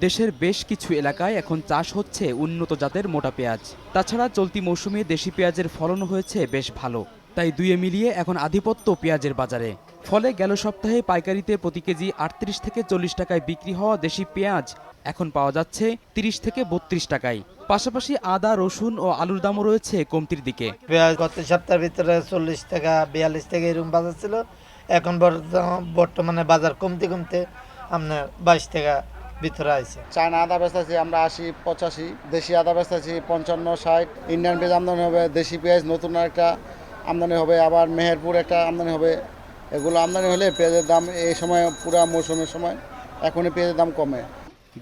দেশের বেশ কিছু এলাকায় এখন চাষ হচ্ছে উন্নত জাতের মোটা পেঁয়াজ। তাছাড়া চলতি মৌসুমে দেশি পেঁয়াজের ফলন হয়েছে বেশ ভালো। তাই দুয়ে মিলিয়ে এখন আধিপত্য পেঁয়াজের বাজারে। ফলে গেল সপ্তাহে পাইকারিতে প্রতি কেজি আটত্রিশ থেকে চল্লিশ টাকায় বিক্রি হওয়া দেশি পেঁয়াজ এখন পাওয়া যাচ্ছে তিরিশ থেকে বত্রিশ টাকায়। পাশাপাশি আদা, রসুন ও আলুর দামও রয়েছে কমতির দিকে। পেঁয়াজ গত সপ্তাহের ভিতরে চল্লিশ টাকা, বিয়াল্লিশ টাকা এরকম বাজার ছিল। এখন বর্ত- বর্তমানে বাজার কমতে কমতে আপনার বাইশ টাকা ভিতরে আছে চায়না আদা বেচতেছি, আমরা আশি, পঁচাশি। দেশি আদা বেচতেছি, পঞ্চান্ন, ষাট। ইন্ডিয়ান পেঁয়াজ আমদানি হবে, দেশি পেঁয়াজ, নতুন একটা আমদানি হবে, আবার মেহেরপুর একটা আমদানি হবে। এগুলো আমদানি হলে পেঁয়াজের দাম এই সময়, পুরা মৌসুমের সময়, এখনই পেঁয়াজের দাম কমে।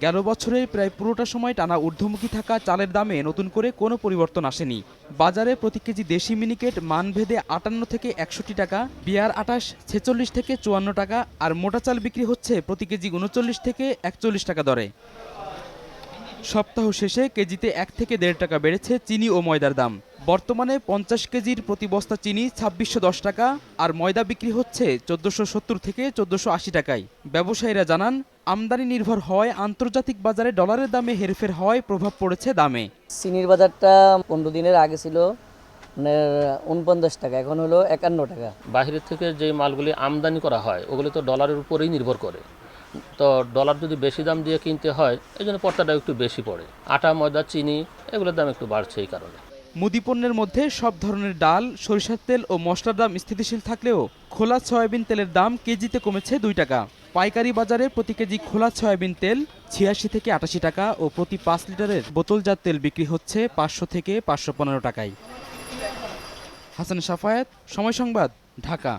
গেল বছরের প্রায় পুরোটা সময় টানা ঊর্ধ্বমুখী থাকা চালের দামে নতুন করে কোনো পরিবর্তন আসেনি। বাজারে প্রতি কেজি দেশি মিনিকেট মানভেদে আটান্ন থেকে একষট্টি টাকা, বিয়ার আটাশ ছেচল্লিশ থেকে চুয়ান্ন টাকা, আর মোটা চাল বিক্রি হচ্ছে প্রতি কেজি উনচল্লিশ থেকে একচল্লিশ টাকা দরে। সপ্তাহ শেষে কেজিতে এক থেকে দেড় টাকা বেড়েছে চিনি ও ময়দার দাম। বর্তমানে পঞ্চাশ কেজির প্রতি বস্তা চিনি ছাব্বিশশো দশ টাকা আর ময়দা বিক্রি হচ্ছে চোদ্দোশো সত্তর থেকে চোদ্দোশো আশি টাকায়। ব্যবসায়ীরা জানান আমদানি নির্ভর হওয়ায় আন্তর্জাতিক বাজারে ডলারের দামে হেরফের হওয়ায় প্রভাব পড়েছে দামে। চিনির বাজারটা পনেরো দিনের আগে ছিল মানে উনপঞ্চাশ টাকা এখন হলো একান্ন টাকা। বাইরের থেকে যে মালগুলি আমদানি করা হয় ওগুলি তো ডলারের উপরেই নির্ভর করে। তো ডলার যদি বেশি দাম দিয়ে কিনতে হয় এই জন্য পর্তাটা একটু বেশি পড়ে। আটা ময়দা চিনি এগুলোর দাম একটু বাড়ছে এই কারণে। মুদি পণ্যের মধ্যে সব ধরনের ডাল, সরিষার তেল ও মশলার দাম স্থিতিশীল থাকলেও খোলা সয়াবিন তেলের দাম কেজিতে কমেছে দুই টাকা। পাইকারি বাজারে প্রতি কেজি খোলা সয়াবিন তেল ছিয়াশি থেকে আটাশি টাকা ও প্রতি পাঁচ লিটারের বোতলজাত তেল বিক্রি হচ্ছে পাঁচশো থেকে পাঁচশো পনেরো টাকায়। হাসান সাফায়াত, সময় সংবাদ, ঢাকা।